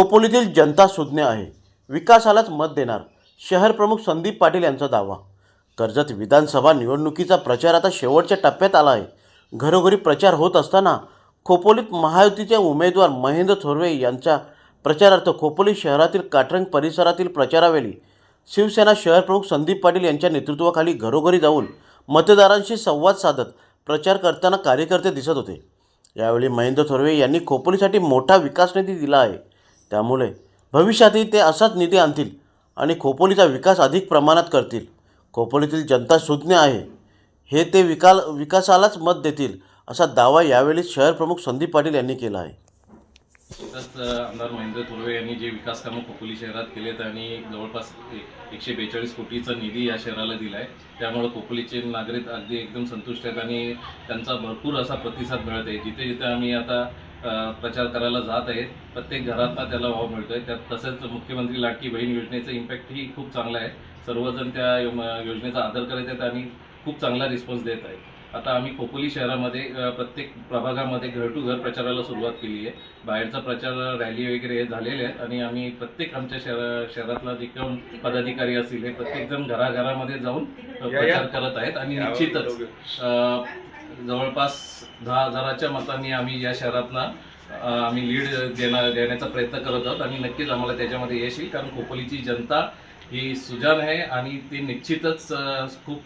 खोपोलीतील जनता सुज्ञ आहे. विकासालाच मत देणार. शहर प्रमुख संदीप पाटील यांचा दावा. कर्जत विधानसभा निवडणुकीचा प्रचार आता शेवटच्या टप्प्यात आला आहे. घरोघरी प्रचार होत असताना खोपोलीत महायुतीचे उमेदवार महेंद्र थोरवे यांच्या प्रचारार्थ खोपोली शहरातील काटरंग परिसरातील प्रचारावेळी शिवसेना शहर प्रमुख संदीप पाटील यांच्या नेतृत्वाखाली घरोघरी जाऊन मतदारांशी संवाद साधत प्रचार करताना कार्यकर्ते दिसत होते. यावेळी महेंद्र थोरवे यांनी खोपोलीसाठी मोठा विकास निधी दिला आहे. त्यामुळे भविष्यातही ते असाच निधी आणतील आणि खोपोलीचा विकास अधिक प्रमाणात करतील. खोपोलीतील जनता सुज्ञ आहे. हे ते विकाल विकासालाच मत देतील असा दावा यावेळी शहर प्रमुख संदीप पाटील यांनी केला आहे. तसंच आमदार महेंद्र तुर्वे यांनी जे विकास कामं खोपोली शहरात केलेत आणि जवळपास एकशे बेचाळीस कोटीचा निधी या शहराला दिला आहे त्यामुळे खोपोलीचे नागरिक अगदी एकदम संतुष्ट आहेत आणि त्यांचा भरपूर असा प्रतिसाद मिळत आहे. जिथे जिथे आम्ही आता प्रचार करायला जात आहेत. प्रत्येक घरातनं त्याला वाव मिळतोय. त्यात तसंच मुख्यमंत्री लाडकी बहीण योजनेचं इम्पॅक्टही खूप चांगलं आहे. सर्वजण त्या योजनेचा आदर करत आहेत आणि खूप चांगला रिस्पॉन्स देत आहेत. आता आम्ही खोपोली शहरामध्ये प्रत्येक प्रभागामध्ये घर टू घर प्रचाराला सुरुवात केली आहे. बाहेरचा प्रचार रॅली वगैरे हे झालेले आहेत आणि आम्ही प्रत्येक आमच्या शहरा शहरातला जे कोण पदाधिकारी असतील हे प्रत्येकजण घराघरामध्ये जाऊन प्रचार करत आहेत आणि निश्चितच जवळपास दहा हजाराच्या मतांनी आम्ही या शहरातनं आम्ही लीड देणार देण्याचा प्रयत्न करत आहोत. आणि नक्कीच आम्हाला त्याच्यामध्ये यश येईल कारण खोपोलीची जनता ही सुजान आहे आणि ती निश्चितच खूप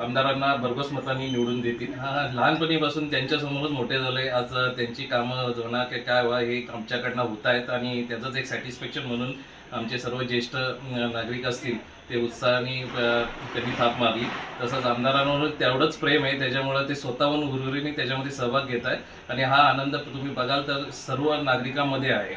आमदारांना भरघोस मतांनी निवडून देतील. हा लहानपणीपासून त्यांच्यासमोरच मोठे झाले. आज त्यांची कामं जोना की काय व्हा हे आमच्याकडनं होत आहेत आणि त्याचंच एक सॅटिस्फॅक्शन म्हणून आमचे सर्व ज्येष्ठ नागरिक असतील ते उत्साहाने त्यांनी थाप मारली. तसंच आमदारांवर तेवढंच प्रेम आहे. त्याच्यामुळं ते स्वतःहून हुरहुरीने त्याच्यामध्ये सहभाग घेत आहे आणि हा आनंद तुम्ही बघाल तर सर्व नागरिकांमध्ये आहे.